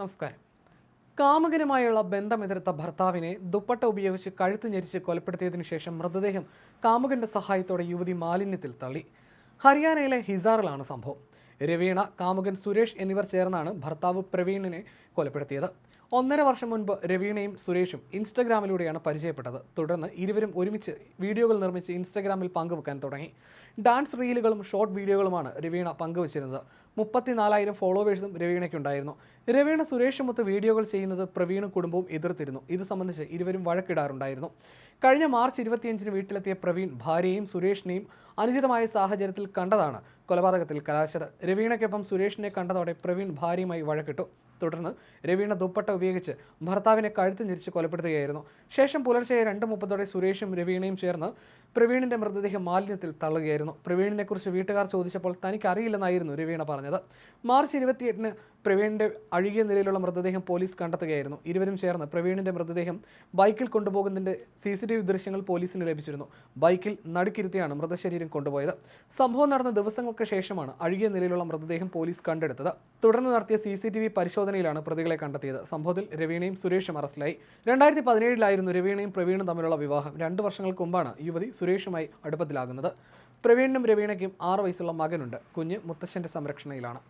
നമസ്കാരം. കാമുകനുമായുള്ള ബന്ധമെതിർത്ത ഭർത്താവിനെ ദുപ്പട്ട ഉപയോഗിച്ച് കഴുത്ത് ഞെരിച്ച് കൊലപ്പെടുത്തിയതിനു ശേഷം മൃതദേഹം കാമുകന്റെ സഹായത്തോടെ യുവതി മാലിന്യത്തിൽ തള്ളി. ഹരിയാനയിലെ ഹിസാറിലാണ് സംഭവം. രവീണ കാമുകൻ സുരേഷ് എന്നിവർ ചേർന്നാണ് ഭർത്താവ് പ്രവീണിനെ കൊലപ്പെടുത്തിയത്. ഒന്നര വർഷം മുൻപ് രവീണയും സുരേഷും ഇൻസ്റ്റഗ്രാമിലൂടെയാണ് പരിചയപ്പെട്ടത്. തുടർന്ന് ഇരുവരും ഒരുമിച്ച് വീഡിയോകൾ നിർമ്മിച്ച് ഇൻസ്റ്റഗ്രാമിൽ പങ്കുവെക്കാൻ തുടങ്ങി. ഡാൻസ് റീലുകളും ഷോർട്ട് വീഡിയോകളുമാണ് രവീണ പങ്കുവച്ചിരുന്നത്. മുപ്പത്തിനാലായിരം ഫോളോവേഴ്സും രവീണയ്ക്കുണ്ടായിരുന്നു. രവീണ സുരേഷുമൊത്ത് വീഡിയോകൾ ചെയ്യുന്നത് പ്രവീണും കുടുംബവും എതിർത്തിരുന്നു. ഇത് സംബന്ധിച്ച് ഇരുവരും വഴക്കിടാറുണ്ടായിരുന്നു. കഴിഞ്ഞ മാർച്ച് ഇരുപത്തിയഞ്ചിന് വീട്ടിലെത്തിയ പ്രവീൺ ഭാര്യയെയും സുരേഷിനെയും അനുചിതമായ സാഹചര്യത്തിൽ കണ്ടതാണ് കൊലപാതകത്തിൽ കലാശത് രവീണയ്ക്കൊപ്പം സുരേഷിനെ കണ്ടതോടെ പ്രവീൺ ഭാര്യയുമായി വഴക്കിട്ടു. തുടർന്ന് രവീണ ദുപ്പട്ട ഉപയോഗിച്ച് ഭർത്താവിനെ കഴുത്ത് ഞെരിച്ച് കൊലപ്പെടുത്തുകയായിരുന്നു. ശേഷം പുലർച്ചെ രണ്ട് മുപ്പതോടെ സുരേഷും രവീണയും ചേർന്ന് പ്രവീണിന്റെ മൃതദേഹം മാലിന്യത്തിൽ തള്ളുകയായിരുന്നു. പ്രവീണിനെ കുറിച്ച് വീട്ടുകാർ ചോദിച്ചപ്പോൾ തനിക്ക് അറിയില്ലെന്നായിരുന്നു രവീണ പറഞ്ഞത്. മാർച്ച് ഇരുപത്തിയെട്ടിന് പ്രവീണിന്റെ അഴുകിയ നിലയിലുള്ള മൃതദേഹം പോലീസ് കണ്ടെത്തുകയായിരുന്നു. ഇരുവരും ചേർന്ന് പ്രവീണിന്റെ മൃതദേഹം ബൈക്കിൽ കൊണ്ടുപോകുന്നതിന്റെ സി സി ടി വി ദൃശ്യങ്ങൾ പോലീസിന് ലഭിച്ചിരുന്നു. ബൈക്കിൽ നടുക്കിരുത്തിയാണ് മൃതശരീരം കൊണ്ടുപോയത്. സംഭവം നടന്ന ദിവസങ്ങൾക്ക് ശേഷമാണ് അഴുകിയ നിലയിലുള്ള മൃതദേഹം പോലീസ് കണ്ടെടുത്തത്. തുടർന്ന് നടത്തിയ സി വി പരിശോധനയിലാണ് പ്രതികളെ കണ്ടെത്തിയത്. സംഭവത്തിൽ രവീണയും സുരേഷും അറസ്റ്റിലായി. രണ്ടായിരത്തി പതിനേഴിലായിരുന്നു രവീണയും പ്രവീണും തമ്മിലുള്ള വിവാഹം. രണ്ട് വർഷങ്ങൾക്ക് മുമ്പാണ് യുവതി സുരേഷുമായി അടുപ്പത്തിലാകുന്നത്. പ്രവീണിനും രവീണയ്ക്കും ആറ് വയസ്സുള്ള മകനുണ്ട്. കുഞ്ഞ് മുത്തശ്ശന്റെ സംരക്ഷണയിലാണ്.